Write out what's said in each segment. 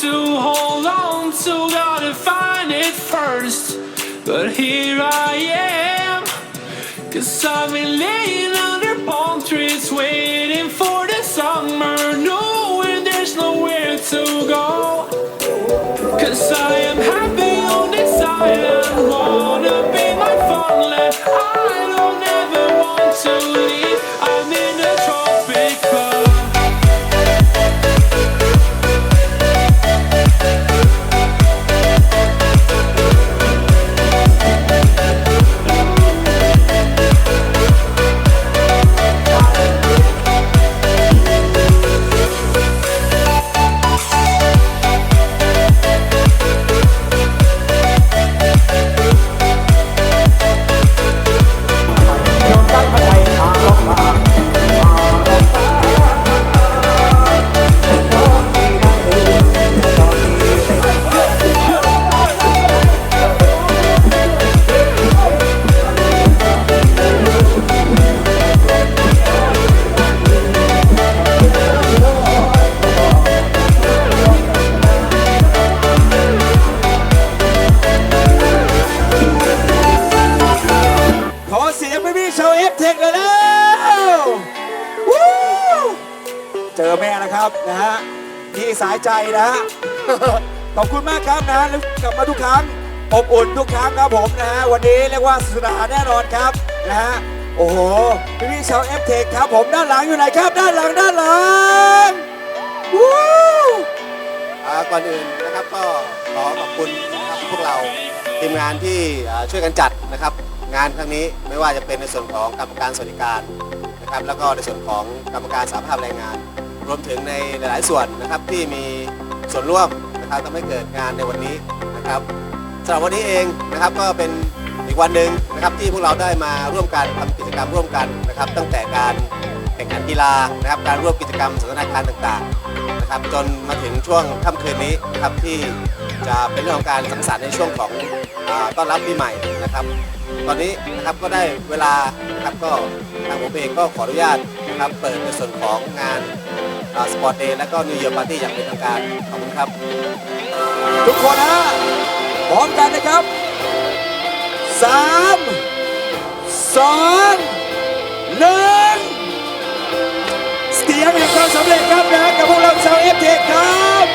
to hold on to, gotta find it first. But here I am, cause I've been laying under palm trees, waiting for the summer, knowing there's nowhere to go. Cause I am happy on this island, อบอุ่นทุกครั้งครับผมนะฮะวันนี้เรียกว่าสนุกสนาแน่นอนครับนะฮะโอ้โหพี่พี่ๆชาวเอฟเทคครับผมด้านหลังอยู่ไหนครับ ด้านหลังด้านหลังวู้อ่าก่อนอื่นนะครับก็ขอขอบคุณนะครับพวกเราทีมงานที่อ่าช่วยกันจัดนะครับ งานครั้งนี้ไม่ว่าจะเป็นในส่วนของกรรมการสวัสดิการนะครับ แล้วก็ในส่วนของกรรมการสาภาพแรงงาน รวมถึงในหลาย ๆ ส่วนนะครับที่มีส่วนร่วมนะครับทำให้เกิดงานในวันนี้นะครับ สำหรับวันนี้เองนะครับก็เป็นอีกวันหนึ่งนะครับที่พวกเราได้มาร่วมกันทำกิจกรรมร่วมกันนะครับ ตั้งแต่การแข่งขันกีฬานะครับการร่วมกิจกรรมสันทนาการต่างๆนะครับจนมาถึงช่วงค่ำคืนนี้นะครับที่จะเป็นเรื่องของการสังสรรค์ในช่วงของอาต้อนรับปีใหม่นะครับ ตอนนี้นะครับก็ได้เวลานะครับก็ทางผมเองก็ขออนุญาตนะครับเปิดในส่วนของงานสปอร์ตเดย์และก็นิวเยียร์ปาร์ตี้อย่างเป็นทางการขอบคุณครับ ทุกคนฮะ พร้อมกันนะครับสามสองหนึ่งเสียงแห่งความสำเร็จครับนะกับพวกเราชาวเอฟเคครับ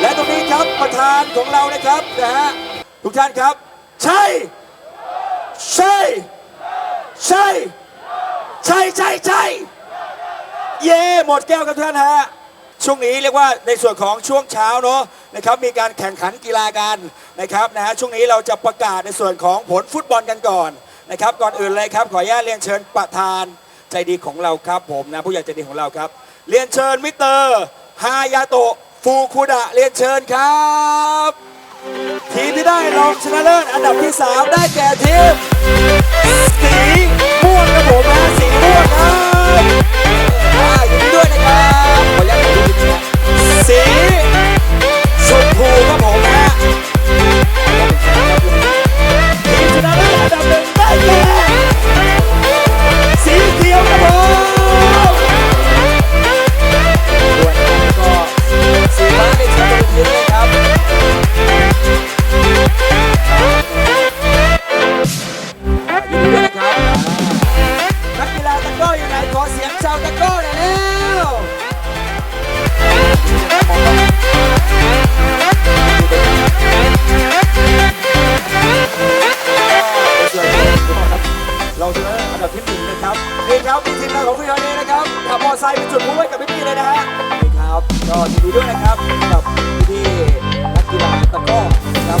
และตรงนี้ครับประธานของเรานะครับนะฮะทุกท่านครับ ใช่ ใช่ ใช่ ใช่ใช่ใช่เย่หมดแก้วกับทุกท่านฮะช่วงนี้เรียกว่าในส่วนของช่วงเช้าเนาะนะครับมีการแข่งขันกีฬากัน นะครับนะฮะช่วงนี้เราจะประกาศในส่วนของผลฟุตบอลกันก่อนนะครับก่อนอื่นเลยครับขออนุญาตเรียนเชิญประธานใจดีของเราครับผมนะผู้ใหญ่ใจดีของเราครับ เรียนเชิญมิเตอร์ฮายาโตฟูคุดะเรียนเชิญครับทีมที่ได้รองชนะเลิศอันดับที่ 3 ได้แก่ทีมสีม่วงครับผมนะ เราชนะอันดับที่หนึ่งนะครับนี่ครับมีทีมงานของคุณยเนีนะครับขับมอเตอร์ไซค์ไปจุดพลุให้กับพี่ๆเลยนะฮะนี่ครับก็ยินดีด้วยนะครับสำหรับพี่ๆนักกีฬาตะก้อครับ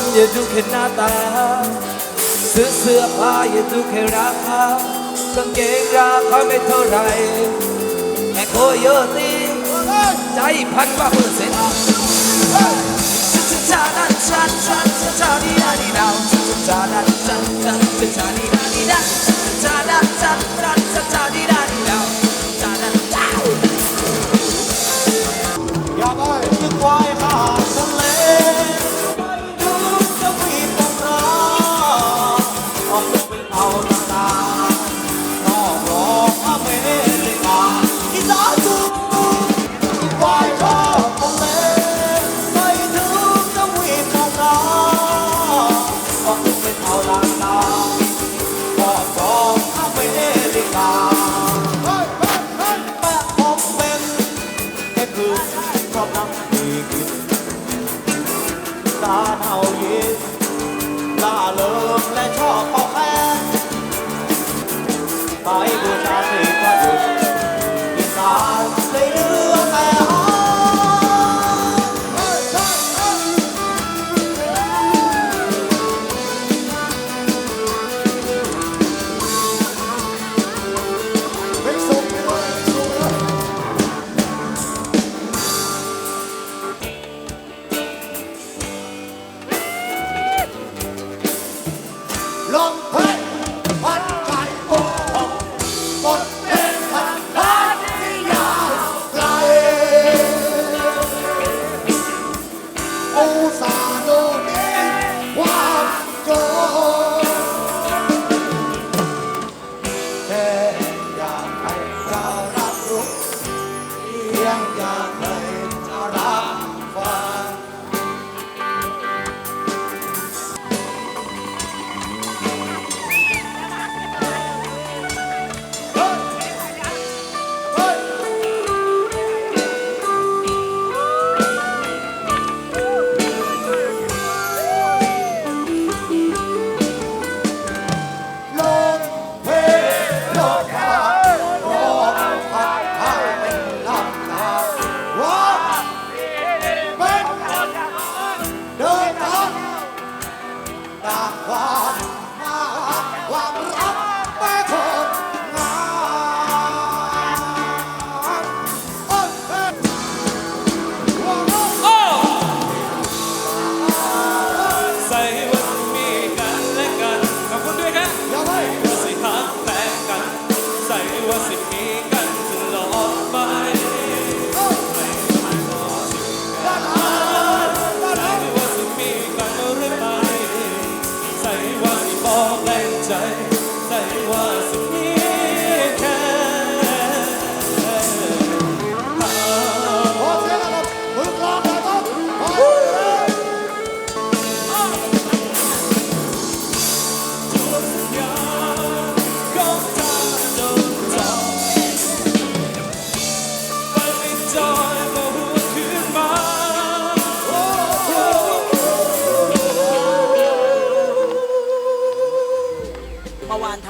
นอย่าดูแค่หน้าตา ซื้อเสื้อผ้าอย่าดูแค่ราคากางเกงราคาไม่เท่าไรแค่โคโยตีใจพันว่าเปอร์เซ็นต์ชาดันชันชันชาดีดาดีดาวชาดันชันชันชาดีดาดีดาวชาดันชันชันชาดีดาดีดาวชาดันดาวอยากไปตึกไว้ gün Problem bir gün Daha nào yên Đã lớn lên cho khó khăn Bãi buồn đã thì qua đường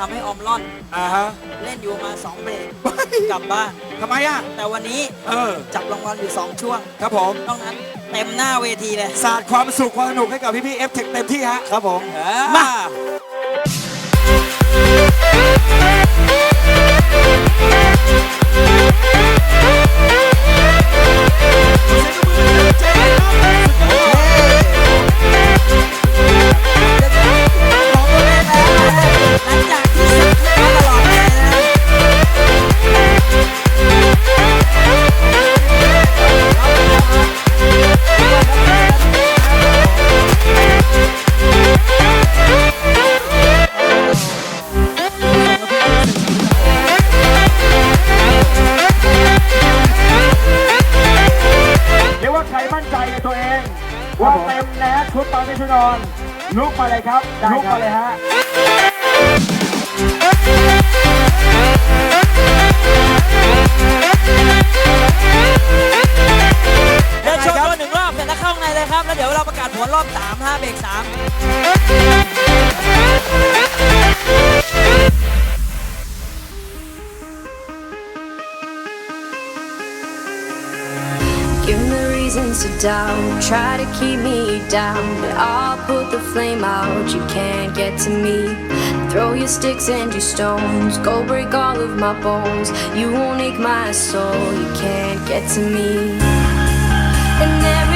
ทำให้ออมล่อน อ่าฮะเล่นอยู่มาสองเบรกกลับบ้าน ทำไมอะ แต่วันนี้เออ จับรางวัลอยู่สองช่วงครับผมนอกนั้นเต็มหน้าเวทีเลย สาดความสุขความสนุกให้กับพี่พี่เอฟเทคเต็มที่ฮะ ครับผมมาห นนี้ชุดนอน ลุกมาเลยครับ ลุกมาเลยฮะเดินโชว์ตัวหนึ่งรอบเสร็จแล้วเข้าข้างในเลยครับ แล้วเดี๋ยวเราประกาศผลรอบ3 5เบรก3 to doubt, try to keep me down. But I'll put the flame out, you can't get to me. Throw your sticks and your stones, go break all of my bones. You won't ache my soul, you can't get to me. And there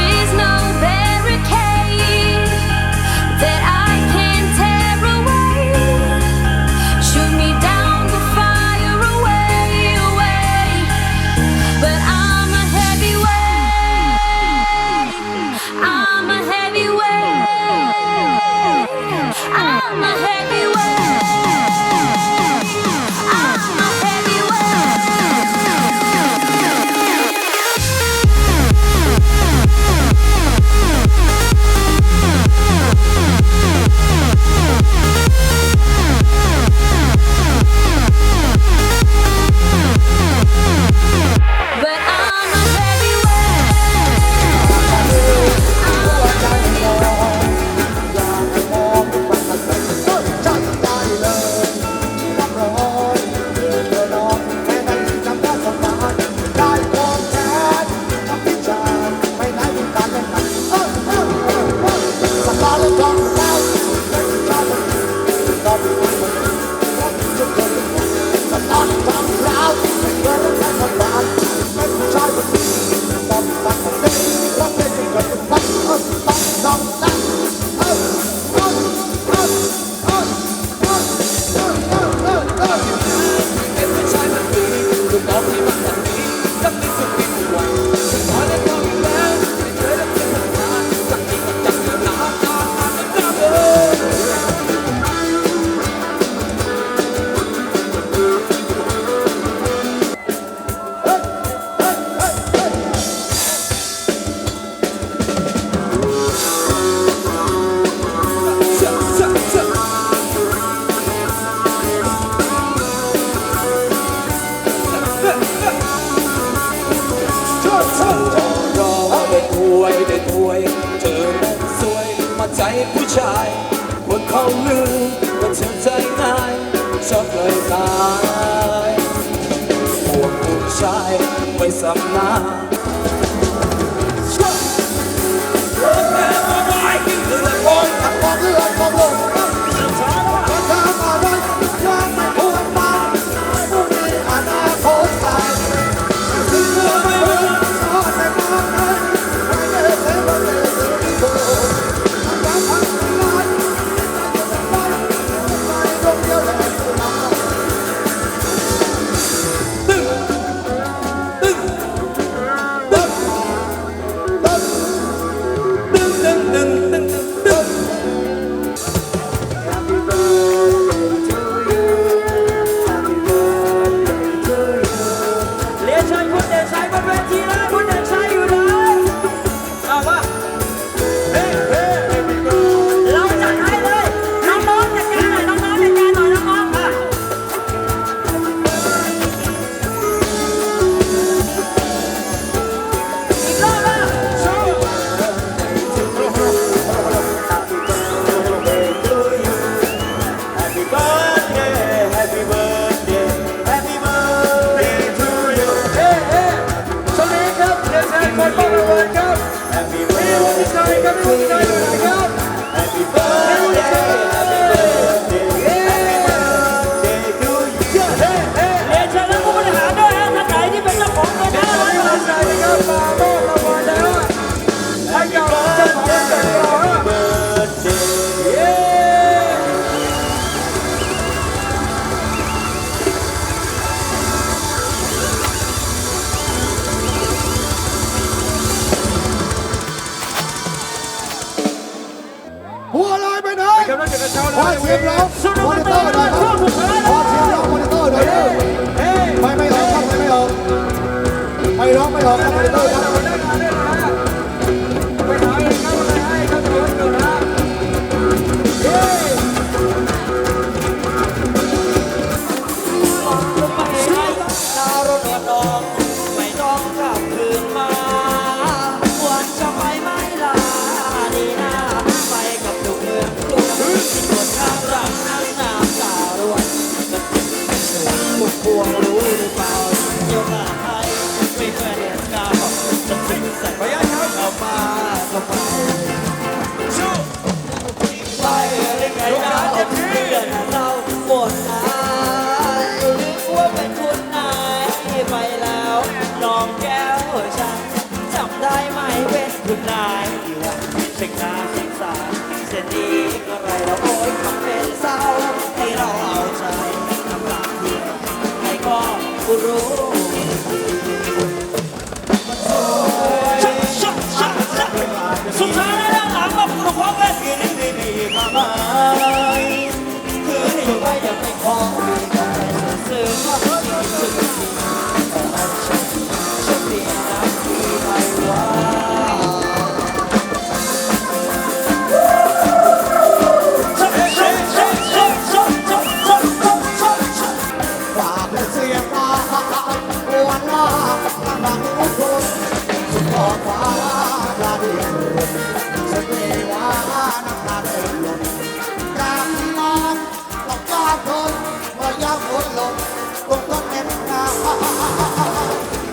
Lord.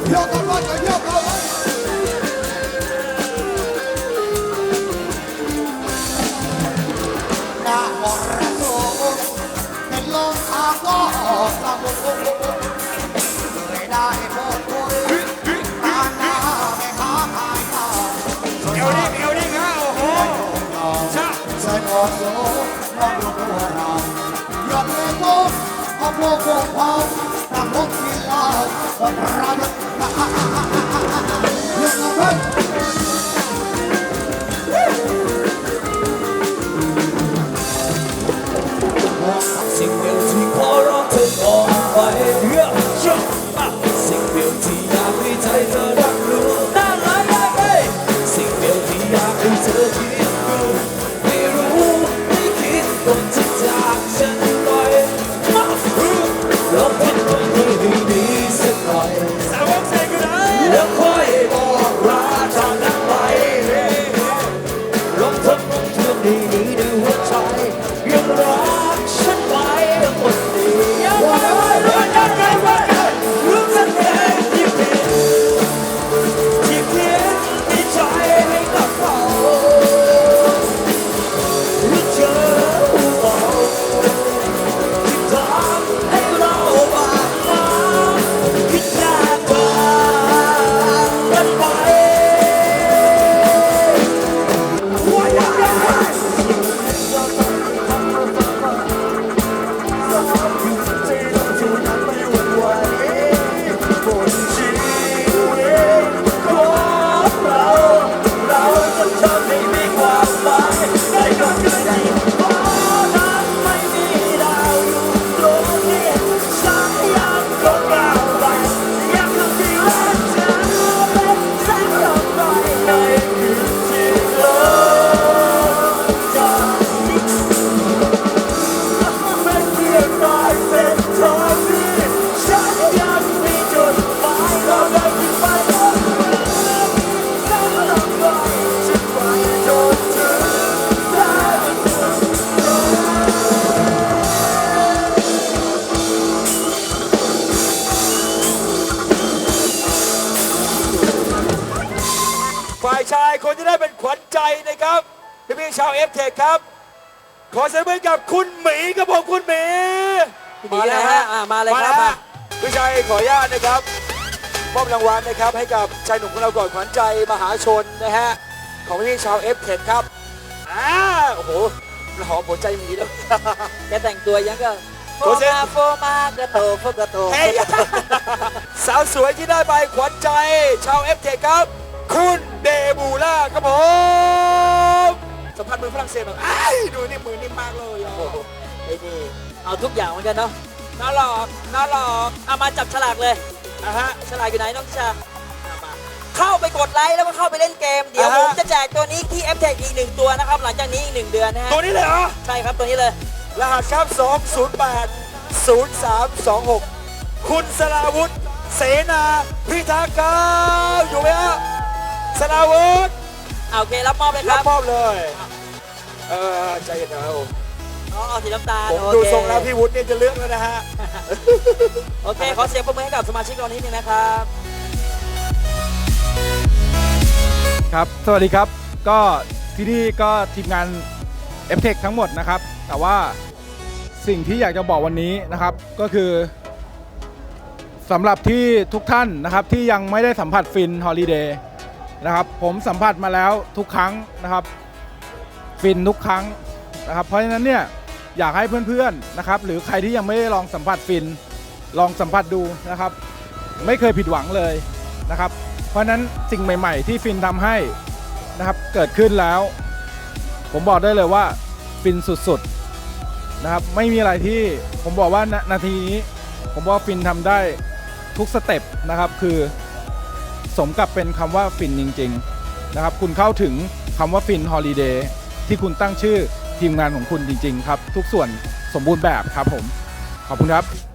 โยกกันว่าจะโยกกันหน้าอระโตเป็นลมอาก็ออกละบุไม่ได้โบกโบยตาหาไม่หาหายตาเอวดิ้งเอวดิ้งฮะโอ้โหชะใส่หมวโซ่ลองดูตัวาหยอดเลยโบเอาโบกโบกเ Soprano. ขอเสียงปรบมือกับคุณหมีครับผมคุณหมีมาเลยฮะอะมาเลยครับฮะมา พี่ชายขออนุญาตนะครับมอบรางวัลนะครับให้กับชายหนุ่มของเราก่อนขวัญใจมหาชนนะฮะของพี่ๆชาวเอฟเทคครับอ่าโอ้โหหอมหัวใจหมีแล้ว แกแต่งตัวยังก็โอ้เซ็น มาโฟมากระโตโฟกระโตเฮ้ยสาวสวยที่ได้ไปขวัญใจ ชาวเอฟเทคครับ คุณเดบูล่าครับผม สัมผัสมือฝรั่งเศสแบบอ้ายดูนี่มือนิ่มมากเลยอะไอ้นี่เอาทุกอย่างเหมือนกันเนาะน่าหลอกน่าหลอกเอามาจับฉลากเลยนะฮะฉลากอยู่ไหนน้องชา เอามา เข้าไปกดไลค์แล้วก็เข้าไปเล่นเกม เดี๋ยวอ่าผฮะ มจะแจกตัวนี้ที่ f t e c h อีกหนึ่งตัวนะครับ หลังจากนี้อีกหนึ่งเดือนนะฮะ ตัวนี้เลยเหรอ ใช่ครับตัวนี้เลย รหัสครับ208 0326 คุณสราวุธ เสนาพิทักษ์ครับอยู่ไหมฮะสราวุธเอาโอเค รับมอบเลยครัรับบมอบเลย เออใจเย็นนะผมอ๋อเอาสีน้ำตาลผมโอดูเคทรงแล้วพี่วุฒิเนี่ยจะเลือกแล้วนะฮะ โอเคขอเสียงปรบมือให้กับสมาชิกเรานิดนึงนะครับ ครับ สวัสดีครับ ก็ที่นี่ก็ทีมงาน f t e c h ทั้งหมดนะครับ แต่ว่าสิ่งที่อยากจะบอกวันนี้นะครับก็คือสำหรับที่ทุกท่านนะครับที่ยังไม่ได้สัมผัสฟินฮอลิเดย์นะครับผมสัมผัสมาแล้วทุกครั้งนะครับ ฟินทุกครั้งนะครับ เพราะฉะนั้นเนี่ยอยากให้เพื่อนๆนะครับ หรือใครที่ยังไม่ได้ลองสัมผัสฟิน ลองสัมผัสดูนะครับ ไม่เคยผิดหวังเลยนะครับ เพราะฉะนั้นสิ่งใหม่ ๆ ที่ฟินทำให้นะครับเกิดขึ้นแล้ว ผมบอกได้เลยว่าฟินสุดๆนะครับ ไม่มีอะไรที่ผมบอกว่าณนาทีนี้ ผมว่าฟินทำได้ทุกสเต็ปนะครับ คือสมกับเป็นคำว่าฟินจริง ๆ นะครับ คุณเข้าถึงคำว่าฟินฮอลิเดย์ ที่คุณตั้งชื่อทีมงานของคุณจริง ๆ ครับ ทุกส่วนสมบูรณ์แบบครับผม ขอบคุณครับ